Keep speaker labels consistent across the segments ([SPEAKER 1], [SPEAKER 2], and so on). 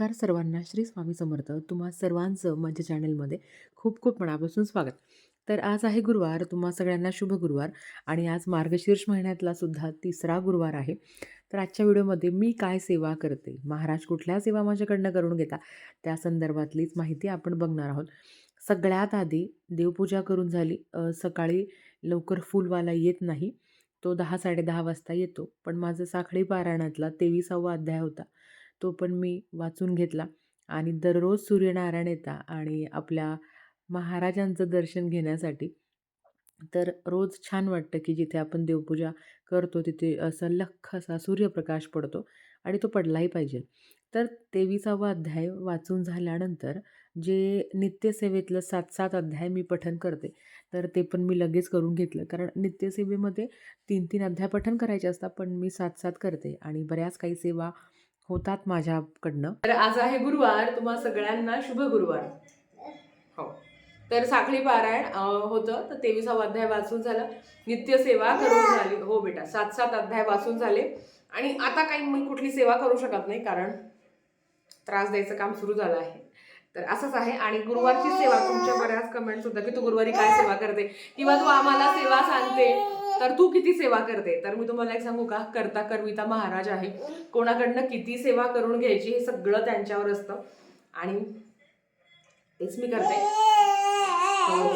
[SPEAKER 1] नमस्कार सर्वांना. श्री स्वामी समर्थ. तुम्हा सर्वांचं माझ्या चॅनलमध्ये खूप खूप मनापासून स्वागत. तर आज आहे गुरुवार. तुम्हा सगळ्यांना शुभ गुरुवार. आणि आज मार्गशीर्ष महिन्यातला सुद्धा तिसरा गुरुवार आहे. तर आजच्या व्हिडिओमध्ये मी काय सेवा करते? महाराज कुठल्या सेवा माझ्याकडनं करून घेता? त्या संदर्भातलीच माहिती आपण बघणार आहोत. सगळ्यात आधी देवपूजा करून झाली. सकाळी लवकर फुलवाला येत नाही. तो दहा साडेदहा वाजता येतो. पण माझं साखळी पारायणातला तेविसावा अध्याय होता. तो पण मी वाचून घेतला. आणि दररोज सूर्यनारायण येता आणि आपल्या महाराजांचं दर्शन घेण्यासाठी. तर रोज छान वाटतं की जिथे आपण देवपूजा करतो तिथे असा लख्ख असा सूर्यप्रकाश पडतो आणि तो पडलाही पाहिजे. तर तेविसावा अध्याय वाचून झाल्यानंतर जे नित्यसेवेतलं सात सात अध्याय मी पठन करते तर ते पण मी लगेच करून घेतलं. कारण नित्यसेवेमध्ये तीन तीन अध्याय पठन करायचे असतात पण मी सात सात करते आणि बऱ्याच काही सेवा होतात माझ्याकडनं.
[SPEAKER 2] तर आज आहे गुरुवार तुम्हा सगळ्यांना शुभ गुरुवार. हो. तर साखळी पारायण होतं तर तेविसावा अध्याय वाचून झालं. नित्यसेवा करून झाली. हो बेटा सात सात अध्याय वाचून झाले. आणि आता काही मी कुठली सेवा करू शकत नाही कारण त्रास द्यायचं काम सुरू झालं आहे. तर असंच आहे. आणि गुरुवारची सेवा तुमच्या बऱ्याच कमेंट्स होत्या की तू गुरुवारी काय सेवा करते? किंवा तू आम्हाला सेवा सांगते. तर तू किती सेवा करते? तर मी तुम्हाला एक सांगू का? करता करविता महाराज आहे. कोणाकडनं किती सेवा करून घ्यायची हे सगळं त्यांच्यावर असतं. आणि तेच मी करते. हो.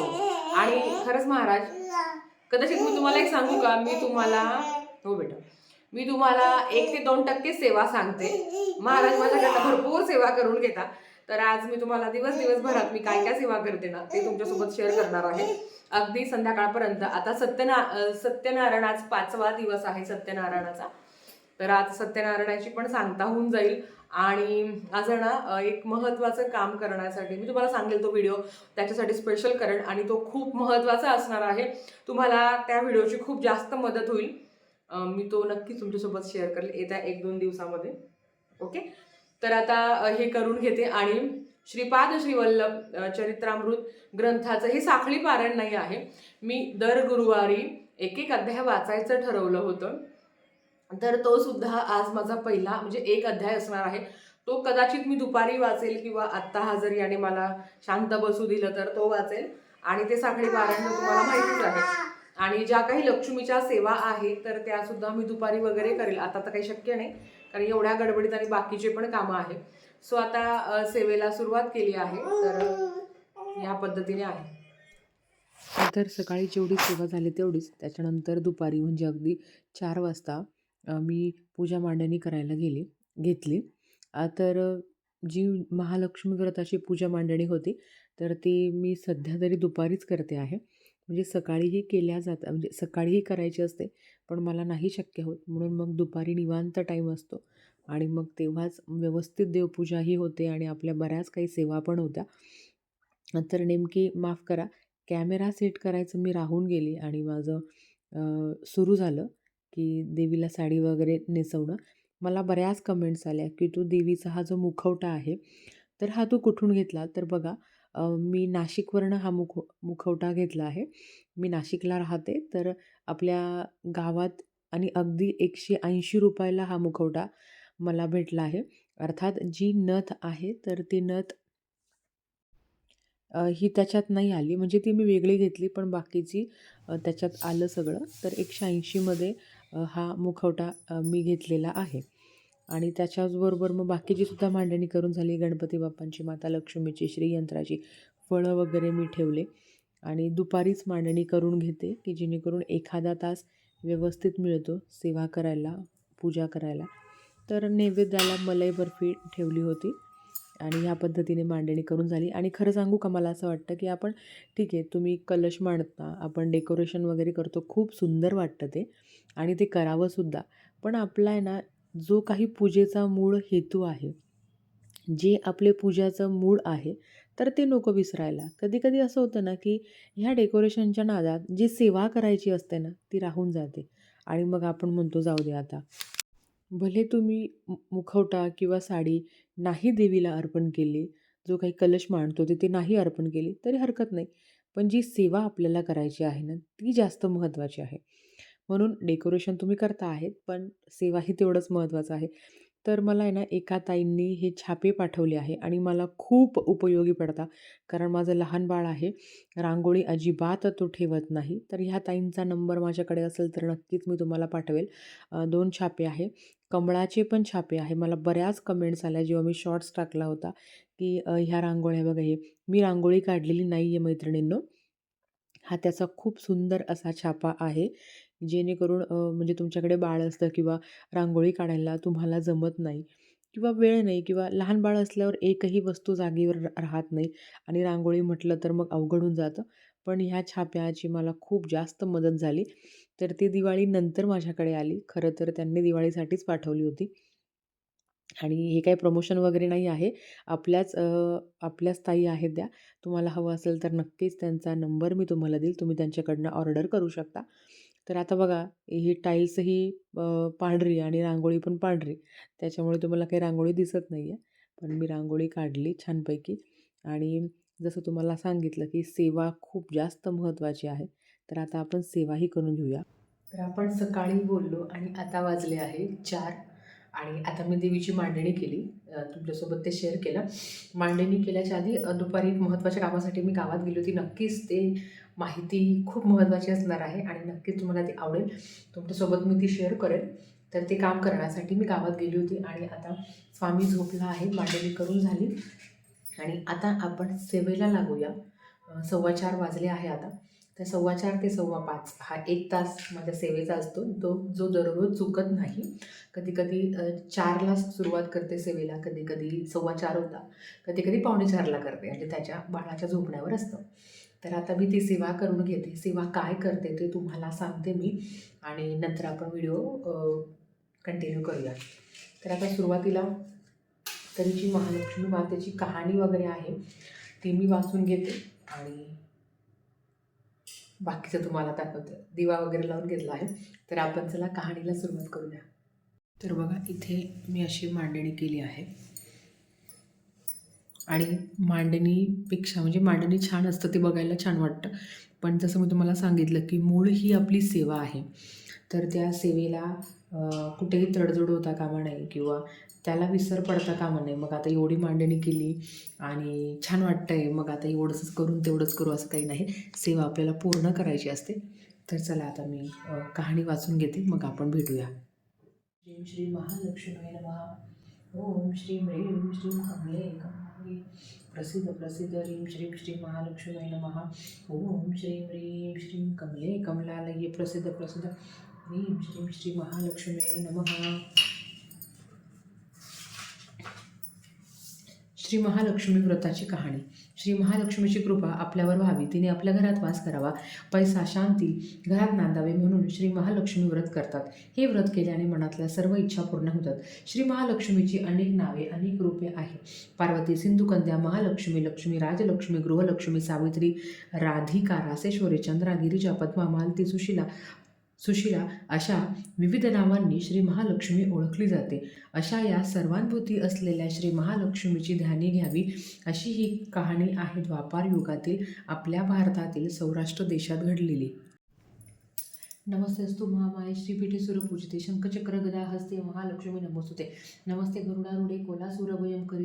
[SPEAKER 2] आणि खरंच महाराज कदाचित मी तुम्हाला एक सांगू का? मी तुम्हाला हो बेटा. मी तुम्हाला एक ते दोन टक्के सेवा सांगते. महाराज माझ्याकडनं भरपूर सेवा करून घेता. तर आज मी तुम्हाला दिवस दिवसभरात मी काय काय सेवा करते ना ते तुमच्यासोबत शेअर करणार आहे. अगदी संध्याकाळपर्यंत. आता सत्यना सत्यनारायण आज पाचवा दिवस आहे सत्यनारायणाचा. तर आज सत्यनारायणाची पण सांगता होऊन जाईल. आणि आज ना एक महत्त्वाचं काम करण्यासाठी मी तुम्हाला सांगेल तो व्हिडिओ. त्याच्यासाठी स्पेशल करेन आणि तो खूप महत्त्वाचा असणार आहे. तुम्हाला त्या व्हिडिओची खूप जास्त मदत होईल. मी तो नक्कीच तुमच्यासोबत शेअर करेल येत्या एक दोन दिवसामध्ये. ओके? तर आता हे करून घेते आणि श्रीपाद श्रीवल्लभ चरित्रामृत ग्रंथाचं हे साखळी पारायण नाही आहे. मी दर गुरुवारी एक एक अध्याय वाचायचं ठरवलं होतं. तर तो सुद्धा आज माझा पहिला म्हणजे एक अध्याय असणार आहे. तो कदाचित मी दुपारी वाचेल किंवा आत्ता हा जरी आणि मला शांत बसू दिलं तर तो वाचेल. आणि ते साखळी पारायण तुम्हाला माहितीच आहे. आणि ज्या काही लक्ष्मीच्या सेवा आहेत तर त्या सुद्धा मी दुपारी वगैरे करेल. आता तर काही शक्य नाही. कारण एवढ्या गडबडीत आणि बाकीचे पण कामं आहे सो आता सेवेला सुरुवात केली आहे तर ह्या पद्धतीने आहे.
[SPEAKER 1] तर सकाळी जेवढी सेवा झाली तेवढीच. त्याच्यानंतर दुपारी म्हणजे अगदी चार वाजता मी पूजा मांडणी करायला गेली घेतली. तर जी महालक्ष्मी व्रताची पूजा मांडणी होती तर ती मी सध्या तरी दुपारीच करते आहे. म्हणजे सकाळीही केल्या जातात म्हणजे सकाळीही करायची असते पण मला नाही शक्य होत. म्हणून मग दुपारी निवांत टाईम असतो. आणि मग तेव्हाच व्यवस्थित देवपूजाही होते आणि आपल्या बऱ्याच काही सेवा पण होत्या. तर नेमकी माफ करा कॅमेरा सेट करायचं मी राहून गेली आणि माझं सुरू झालं की देवीला साडी वगैरे नेसवणं. मला बऱ्याच कमेंट्स आल्या की तू देवीचा हा जो मुखवटा आहे तर हा तू कुठून घेतला? तर बघा मी नाशिकवरनं हा मुख मुखवटा घेतला आहे. मी नाशिकला राहते. तर आपल्या गावात आणि अगदी एकशे ऐंशी रुपयाला हा मुखवटा मला भेटला आहे. अर्थात जी नथ आहे तर ती नथ ही त्याच्यात नाही आली. म्हणजे ती मी वेगळी घेतली पण बाकीची त्याच्यात आलं सगळं. तर एकशे ऐंशीमध्ये हा मुखवटा मी घेतलेला आहे. आणि त्याच्याचबरोबर मग बाकीची सुद्धा मांडणी करून झाली गणपती बाप्पांची माता लक्ष्मीची श्रीयंत्राची फळं वगैरे मी ठेवले. आणि दुपारीच मांडणी करून घेते की जेणेकरून एखादा तास व्यवस्थित मिळतो सेवा करायला पूजा करायला. तर नैवेद्याला मलाई बर्फी ठेवली होती आणि ह्या पद्धतीने मांडणी करून झाली. आणि खरं सांगू का मला असं वाटतं की आपण ठीक आहे तुम्ही कलश मांडता आपण डेकोरेशन वगैरे करतो खूप सुंदर वाटतं ते. आणि ते करावंसुद्धा पण आपला आहे ना जो काही पूजेचा मूळ हेतू आहे जे आपले पूजाचं मूळ आहे तर ते नको विसरायला. कधी कधी असं होतं ना की ह्या डेकोरेशनच्या नादात जी सेवा करायची असते ना ती राहून जाते. आणि मग आपण म्हणतो जाऊ दे आता. भले तुम्ही मु- मुखवटा किंवा साडी नाही देवीला अर्पण केली जो काही कलश मांडतो ते ते नाही अर्पण केली तरी हरकत नाही. पण जी सेवा आपल्याला करायची आहे ना ती जास्त महत्त्वाची आहे. म्हणून डेकोरेशन तुम्ही करता आहेत पण सेवाही तेवढंच महत्त्वाचं आहे. तर मला आहे ना एका ताईंनी हे छापे पाठवले आहे आणि मला खूप उपयोगी पडतात कारण माझं लहान बाळ आहे रांगोळी अजिबात तो ठेवत नाही. तर ह्या ताईंचा नंबर माझ्याकडे असेल तर नक्कीच मी तुम्हाला पाठवेल. दोन छापे आहे कमळाचे पण छापे आहे. मला बऱ्याच कमेंट्स आल्या जेव्हा मी शॉर्ट्स टाकला होता की ह्या रांगोळ्या बघा हे मी रांगोळी काढलेली नाही आहे मैत्रिणींनो. हा त्याचा खूप सुंदर असा छापा आहे. जेणेकरून म्हणजे तुमच्याकडे बाळ असतं किंवा रांगोळी काढायला तुम्हाला जमत नाही किंवा वेळ नाही किंवा लहान बाळ असल्यावर एकही वस्तू जागेवर राहत नाही आणि रांगोळी म्हटलं तर मग अवघड होऊन जातं. पण ह्या छाप्याची मला खूप जास्त मदत झाली. तर ती दिवाळीनंतर माझ्याकडे आली. खरं तर त्यांनी दिवाळीसाठीच पाठवली होती. आणि हे काही प्रमोशन वगैरे नाही आहे. आपल्याच आपल्याच ताई आहेत त्या. तुम्हाला हवं असेल तर नक्कीच त्यांचा नंबर मी तुम्हाला देईल. तुम्ही त्यांच्याकडनं ऑर्डर करू शकता. तर आता बघा ही टाईल्सही पांढरी आणि रांगोळी पण पांढरी. त्याच्यामुळे तुम्हाला काही रांगोळी दिसत नाही आहे पण मी रांगोळी काढली छानपैकी. आणि जसं तुम्हाला सांगितलं की सेवा खूप जास्त महत्त्वाची आहे. तर आता आपण सेवाही करून घेऊया. तर आपण सकाळी बोललो आणि आता वाजले आहे चार. आणि आता मी देवीची मांडणी केली. तुमच्यासोबत ते शेअर केलं. मांडणी केल्याच्या आधी दुपारी महत्त्वाच्या कामासाठी मी गावात गेली होती. नक्कीच ते माहिती खूप महत्त्वाची असणार आहे आणि नक्कीच तुम्हाला ती आवडेल. तुमच्यासोबत मी ती शेअर करेन तर ते काम करण्यासाठी मी गावात गेली होती आणि आता स्वामी झोपला आहे मांडणी करून झाली. आणि आता आपण सेवेला लागूया. सव्वा चार वाजले आहे आता. तर सव्वा चार ते सव्वा पाच हा एक तास माझ्या सेवेचा असतो. तो जो दररोज चुकत नाही. कधी कधी चारला सुरुवात करते सेवेला कधी कधी सव्वा चार होता. कधी कधी पावणे चारला करते. म्हणजे त्याच्या बाळाच्या झोपण्यावर असतं. तर आता मी ती सेवा करून घेते. सेवा काय करते ते तुम्हाला सांगते मी. आणि नंतर आपण व्हिडिओ कंटिन्यू करूया तर आता सुरुवातीला तरी जी महालक्ष्मी मातेची कहाणी वगैरे आहे ती मी वाचून घेते आणि बाकीचं तुम्हाला दाखवते. दिवा वगैरे लावून घेतला आहे. तर आपण चला कहाणीला सुरुवात करूया. तर बघा इथे मी अशी मांडणी केली आहे. आणि मांडणीपेक्षा म्हणजे मांडणी छान असतं ते बघायला छान वाटतं. पण जसं मी तुम्हाला सांगितलं की मूळ ही आपली सेवा आहे. तर त्या सेवेला कुठेही तडजोड होता कामा नाही किंवा त्याला विसर पडता कामा नाही मग आता एवढी मांडणी केली आणि छान वाटतं आहे मग आता एवढंच करून तेवढंच करू असं काही नाही. सेवा आपल्याला पूर्ण करायची असते. तर चला आता मी कहाणी वाचून घेते. मग आपण भेटूया. श्री महालक्ष्मी नमः. ओम श्रीम ह्रीं श्रीं कमले कमले प्रसिद्ध प्रसिद्ध ह्रीं श्रीं श्री महालक्ष्मी नमः। ओम श्रीं ह्रीं श्रीं कमले कमलालये प्रसिद्ध प्रसिद्ध ह्रीं श्रीं श्री महालक्ष्मी नमः। श्री महालक्ष्मी व्रताची कहाणी। श्री महालक्ष्मीची कृपा आपल्यावर व्हावी. तिने आपल्या घरात वास करावा. पैसा शांती घरात नांदावे म्हणून श्री महालक्ष्मी व्रत करतात. हे व्रत केल्याने मनातल्या सर्व इच्छा पूर्ण होतात. श्री महालक्ष्मीची अनेक नावे अनेक रूपे आहे पार्वती सिंधुकंद्या महालक्ष्मी लक्ष्मी राजलक्ष्मी गृहलक्ष्मी सावित्री राधिका रासेश्वरी चंद्रा गिरिजा पद्मा मालती सुशिला सुशिला अशा विविध नावांनी श्री महालक्ष्मी ओळखली जाते. अशा या सर्वांभूती असलेल्या श्री महालक्ष्मीची ध्यानी घ्यावी अशी ही कहाणी आहे द्वापार युगातील आपल्या भारतातील सौराष्ट्र देशात घडलेली. नमस्तेस्तु महामाये. श्रीपीठे सुरपूजिते शंखचक्र गदा हस्ते महालक्ष्मी नमोस्तुते. नमस्ते गरुडारुडे कोला सुरभयम करी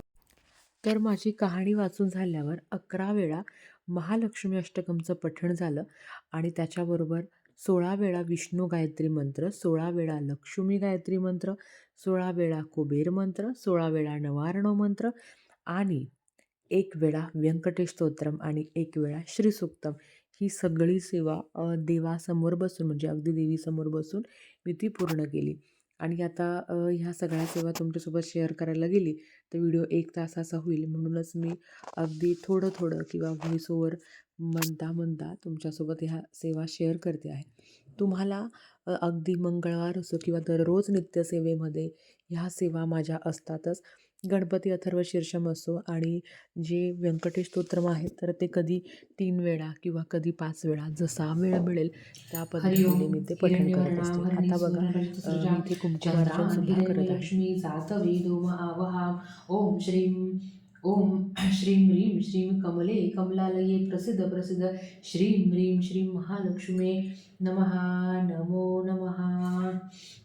[SPEAKER 1] तर माझी कहाणी वाचून झाल्यावर अकरा वेळा महालक्ष्मी अष्टकमचं पठण झालं आणि त्याच्याबरोबर सोळा वेळा विष्णू गायत्री मंत्र सोळा वेळा लक्ष्मी गायत्री मंत्र सोळा वेळा कुबेर मंत्र सोळा वेळा नवारणव मंत्र आणि एक वेळा व्यंकटेश स्तोत्रम आणि एक वेळा श्रीसुक्तम. ही सगळी सेवा देवासमोर बसून म्हणजे अगदी देवीसमोर बसून मी ती पूर्ण केली. आणि आता ह्या सगळ्या सेवा तुमच्यासोबत शेअर करायला गेली तर व्हिडिओ एक तासाचा होईल. म्हणूनच मी अगदी थोडं थोडं किंवा व्हॉइस ओवर म्हणता म्हणता तुमच्यासोबत ह्या सेवा शेअर करते आहे. तुम्हाला अगदी मंगळवार असो किंवा दररोज नित्यसेवेमध्ये ह्या सेवा माझ्या असतातच. गणपती अथर्व शीर्षम असो आणि जे व्यंकटेश स्तोत्रम आहे तर ते कधी तीन वेळा किंवा कधी पाच वेळा जसा वेळ मिळेल त्या पद्धतीने मी ते पठण करत असते. आता बघा मी इथे कुंकुमार्चन सुद्धा करत आहे.
[SPEAKER 2] ओम श्रीं
[SPEAKER 1] ओम श्रीं ह्रीं श्रीं कमले कमलालये प्रसिद्ध प्रसिद्ध श्रीं ह्रीं श्रीं महालक्ष्मे नमः नमो नमः.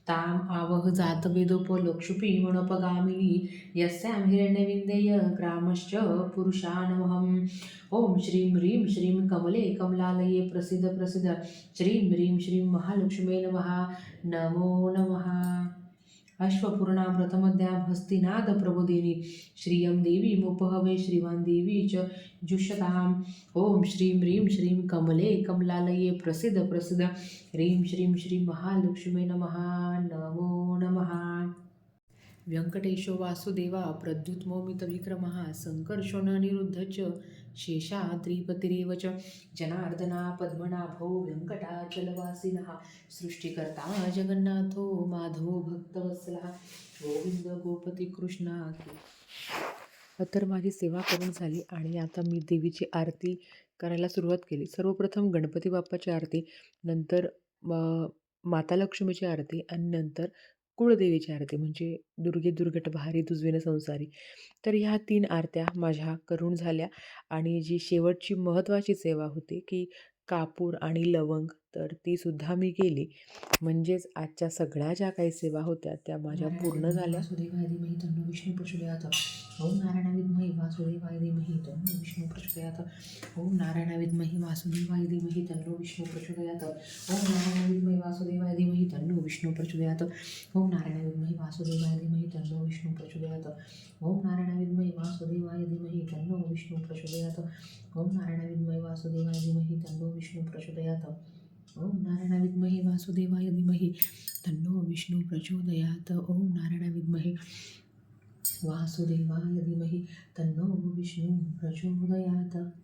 [SPEAKER 1] ताम आवह जातवेदोपलक्षुपीमणोपगामिनी यस्यां हिरण्यविन्देय ग्रामश्च पुरुषानमहम् ओम श्रीं ह्रीं श्रीं कमले कमलालये प्रसिद्ध प्रसिद्ध श्रीं ह्रीं श्रीं महालक्ष्मे नमः. नमो नमः. अश्वपूर्णा व्रतमध्या हस्तिनाद प्रबोधिनी। श्रियं देवी मुपहवे श्रीवान् देवी च जुष्यताम् ॐ श्रीं ह्रीं श्रीं कमले कमलालये प्रसिद्ध प्रसिद्ध। ह्रीं श्रीं श्रीं महालक्ष्मी नमः। नमो नमः। व्यङ्कटेशो वासुदेवा प्रद्युत्मोमितविक्रमः सङ्कर्षो च शेषा त्रिपतिरेव च जनार्दना पद्मनाभो व्यङ्कटाचलवासिनः सृष्टिकर्ता जगन्नाथो माधवो भक्तवत्सलः गोविंद गोपती कृष्णा तर माझी सेवा करून झाली आणि आता मी देवीची आरती करायला सुरुवात केली. सर्वप्रथम गणपती बाप्पाची आरती नंतर माता लक्ष्मीची आरती आणि नंतर कुळदेवीची आरती म्हणजे दुर्गे दुर्गट भारी दुजविन संसारी. तर ह्या तीन आरत्या माझ्या करून झाल्या आणि जी शेवटची महत्त्वाची सेवा होती की कापूर आणि लवंग तर ती सुद्धा मी केली. म्हणजेच आजच्या सगळ्या ज्या काही सेवा होत्या त्या माझ्या पूर्ण झाल्या.
[SPEAKER 3] वासुदेवाय धीमहि तन्नो विष्णू प्रचोदयात् ओम नारायण विद्महे वासुदेवाय धीमहि तन्नो विष्णू प्रचोदयात् ओम नारायण विद्महे वासुदेवाय धीमहि तन्नो विष्णू प्रचोदयात् ओम नारायण विद्महे वासुदेवाय धीमहि तन्नो विष्णू प्रचोदयात् ओम नारायण विद्महे वासुदेवाय धीमहि तन्नो विष्णू प्रचोदयात् ओम नारायण विद्महे वासुदेवाय धीमहि तन्नो विष्णू प्रचोदयात् ओम नारायण विद्महे वासुदेवाय धीमहि तन्नो विष्णू प्रचोदयात् ओम नारायण विद्महे वासुदेवाय धीमहि. तन्नो विष्णू प्रचोदयात्. ओम नारायण विद्महे वासुदेवाय धीमहि. तन्नो विष्णू प्रचोदयात्.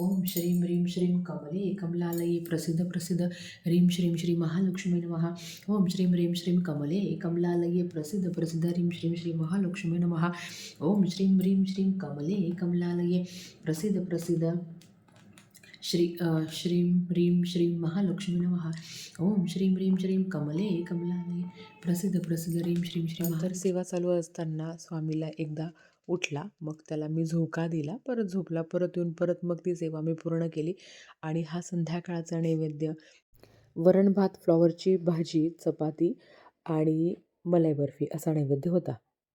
[SPEAKER 3] ओम श्रीं ह्रीं श्रीं कमले कमलालये प्रसिद्ध प्रसिद्ध ह्रीं श्रीं श्री महालक्ष्मी नमः। ओम श्रीं ह्रीं श्रीं कमले कमलालये प्रसिद्ध प्रसिद्ध ह्रीं श्रीं श्री महालक्ष्मी नमः। ओम श्रीं ह्रीं श्रीं कमले कमलालये प्रसिद्ध प्रसिद्ध श्री श्रीं ह्रीं श्रीं महालक्ष्मी नमः। ओम श्रीं ह्रीं श्रीं कमले कमलालये प्रसिद्ध प्रसिद्ध ह्रीं श्रीं श्री
[SPEAKER 1] तर सेवा चालू असताना स्वामीला एकदा उठला मग त्याला मी झोका दिला परत झोपला परत येऊन परत मग ती सेवा मी पूर्ण केली. आणि हा संध्याकाळचा नैवेद्य वरण भात फ्लॉवरची भाजी चपाती आणि मलाई बर्फी असा नैवेद्य होता.